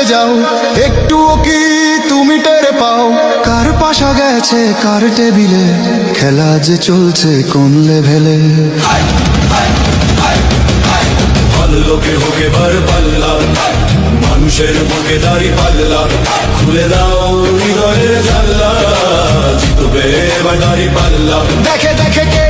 কাছে যাও। একটুও কি তুমি টের পাও? কার পাশা গেছে কার টেবিলে? খেলা যে চলছে কোন লেভেলে? ভালো লোকে হোকে বার পাল্লা মানুষের বুকে দাড়ি পাল্লা খুলে দাও হৃদয়ের জানলা জিতবে এবার দাড়ি পাল্লা দেখে দেখে কেটে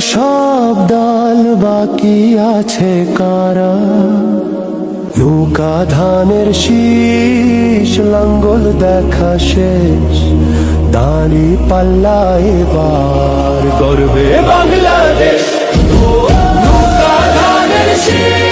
সব দল বাকি আছে কারা? লুকা ধানের শীষ, লাঙ্গল দেখা শেষ। দাঁড়ি পাল্লা এবার গর্বে বাংলাদেশ। লুকা ধানের শীষ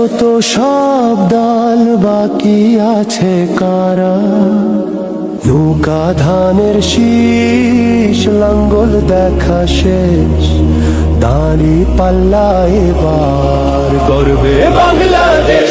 দেখেছ তো সব ডাল বাকি আছে কারা? নৌকা ধানের শীষ, লাঙ্গল দেখা শেষ। দাঁড়ি পাল্লা এবার করবে বাংলাদেশ।